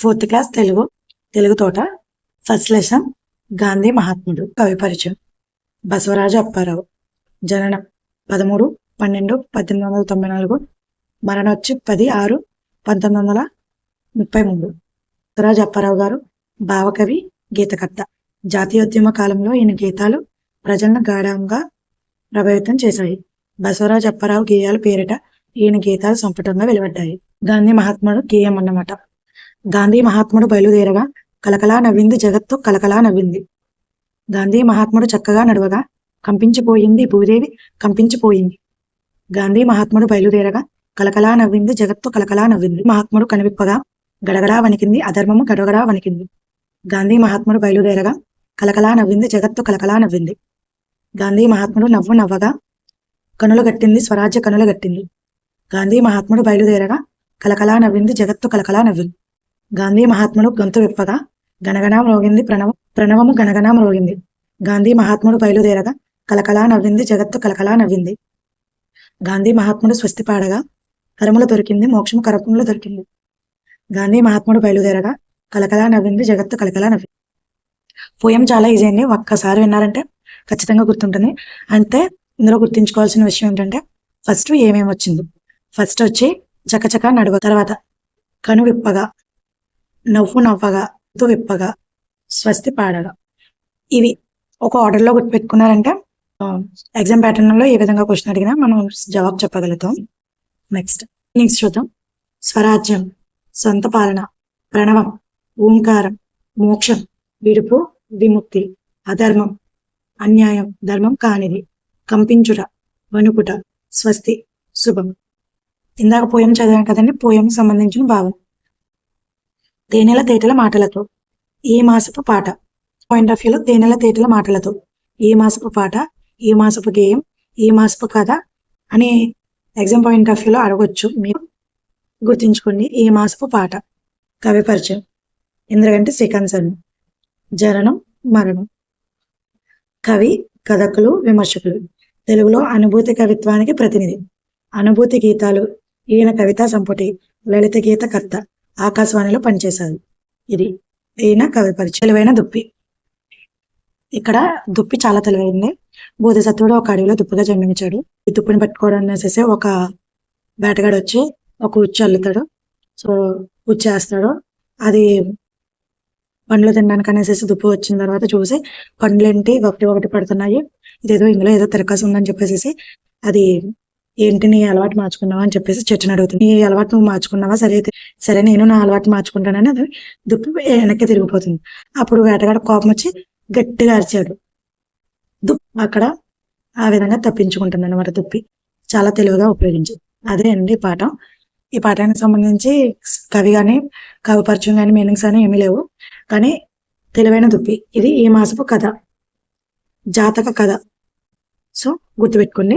Fourth class Telugu Telugu తోట first lesson Gandhi మహాత్ముడు కవి పరిచయం. బసవరాజు అప్పారావు జననం పదమూడు పన్నెండు పద్దెనిమిది వందల తొంభై నాలుగు మరణం వచ్చి పది ఆరు పంతొమ్మిది వందల ముప్పై మూడు. బసవరాజు అప్పారావు గారు భావకవి గీతకర్త. జాతీయోద్యమ కాలంలో ఈయన గీతాలు ప్రజలను గాఢంగా ప్రభావితం చేశాయి. బసవరాజు అప్పారావు గేయాల పేరిట ఈయన గీతాలు సంపుటంగా వెలువడ్డాయి. గాంధీ మహాత్ముడు గేయం అన్నమాట. గాంధీ మహాత్ముడు బయలుదేరగా కలకలా నవ్వింది జగత్తు కలకలా నవ్వింది. గాంధీ మహాత్ముడు చక్కగా నడవగా కంపించిపోయింది భూదేవి కంపించిపోయింది. గాంధీ మహాత్ముడు బయలుదేరగా కలకలా నవ్వింది జగత్తు కలకలా నవ్వింది. మహాత్ముడు కనివిప్పగా గడగడా వణికింది అధర్మము గడగడా వణికింది. గాంధీ మహాత్ముడు బయలుదేరగా కలకలా నవ్వింది జగత్తు కలకలా నవ్వింది. గాంధీ మహాత్ముడు నవ్వు నవ్వగా కనులు గట్టింది స్వరాజ్య కనులు గట్టింది గాంధీ మహాత్ముడు బయలుదేరగా కలకలా నవ్వింది జగత్తు కలకలా నవ్వింది. గాంధీ మహాత్ముడు గొంతు విప్పగా గణగణా మ్రోగింది ప్రణవం ప్రణవము గణగణా మ్రోగింది. గాంధీ మహాత్ముడు బయలుదేరగా కలకలా నవ్వింది జగత్తు కలకలా నవ్వింది. గాంధీ మహాత్ముడు స్వస్తి పాడగా కరములు దొరికింది మోక్షము కరపములు దొరికింది. గాంధీ మహాత్ముడు బయలుదేరగా కలకలా నవ్వింది జగత్తు కలకలా నవ్వింది పోయం చాలా ఈజీ అండి ఒక్కసారి విన్నారంటే ఖచ్చితంగా గుర్తుంటుంది. అంటే ఇందులో గుర్తుంచుకోవాల్సిన విషయం ఏంటంటే ఫస్ట్ ఏమేమి వచ్చింది? ఫస్ట్ వచ్చి చకచక నడువ తర్వాత కను విప్పగా నవ్వు నవ్వగా తు విప్పగా స్వస్తి పాడగా. ఇవి ఒక ఆర్డర్లో గుర్తుపెట్టుకున్నారంటే. ఎగ్జామ్ ప్యాటర్న్లో ఏ విధంగా క్వశ్చన్ అడిగినా మనం జవాబు చెప్పగలుగుతాం. నెక్స్ట్ నెక్స్ట్ చూద్దాం. స్వరాజ్యం సొంత పాలన ప్రణవం ఓంకారం మోక్షం విడుపు విముక్తి అధర్మం అన్యాయం ధర్మం కానిది కంపించుట వణుకుట స్వస్తి శుభం. ఇందాక పోయం చదివాను కదండి పోయం సంబంధించిన భావం. తేనెల తేటల మాటలతో. ఈ మాసపు పాట. పాయింట్ ఆఫ్ వ్యూలో తేనెల తేటల మాటలతో. ఈ మాసపు పాట ఈ మాసపు గేయం ఈ మాసపు కథ అని ఎగ్జామ్ పాయింట్ ఆఫ్ వ్యూలో అడగొచ్చు. మీరు గుర్తుంచుకోండి ఈ మాసపు పాట. కవి పరిచయం. ఇంద్రగంటి శ్రీకాంత్ జననం మరణం. కవి కథకులు విమర్శకులు. తెలుగులో అనుభూతి కవిత్వానికి ప్రతినిధి. అనుభూతి గీతాలు ఈయన కవితా సంపుటి లలిత గీత కర్త. ఆకాశవాణిలో పనిచేశారు. ఇది ఈయన కవి పరిచయం దుప్పి. ఇక్కడ దుప్పి చాలా తెలివైంది బోధిసత్వుడు ఒక అడవిలో దుప్పిగా జన్మించాడు. ఈ దుప్పిని పట్టుకోవడం అనేసి ఒక వేటగాడు వచ్చి ఒక ఉచ్చు అల్లుతాడు. సో ఉచ్చు వేస్తాడు. అది పండ్లు తినడానికి అనేసి దుప్పు వచ్చిన తర్వాత చూసి పండ్లు ఏంటి ఒకటి ఒకటి పడుతున్నాయి. ఇదేదో ఇందులో ఏదో తిరకాసు ఉందని చెప్పేసి అది ఏంటి నీ అలవాటు మార్చుకున్నావా అని చెప్పేసి చర్చను అడుగుతుంది. నీ అలవాటు నువ్వు మార్చుకున్నావా? సరే అయితే సరే నేను నా అలవాటు మార్చుకుంటానని అది దుప్పి వెనక్కి తిరిగిపోతుంది. అప్పుడు వేటగాడ కోపం వచ్చి గట్టిగా అరిచాడు. దుప్పి అక్కడ ఆ విధంగా తప్పించుకుంటుంది అనమాట దుప్పి. చాలా తెలివిగా ఉపయోగించి. అదే అండి ఈ పాఠం. ఈ పాఠానికి సంబంధించి కవి కానీ కవి కానీ మీనింగ్స్ కానీ ఏమీ లేవు. కానీ తెలివైన దుప్పి. ఇది ఈ మాసపు కథ. జాతక కథ. సో గుర్తుపెట్టుకోండి.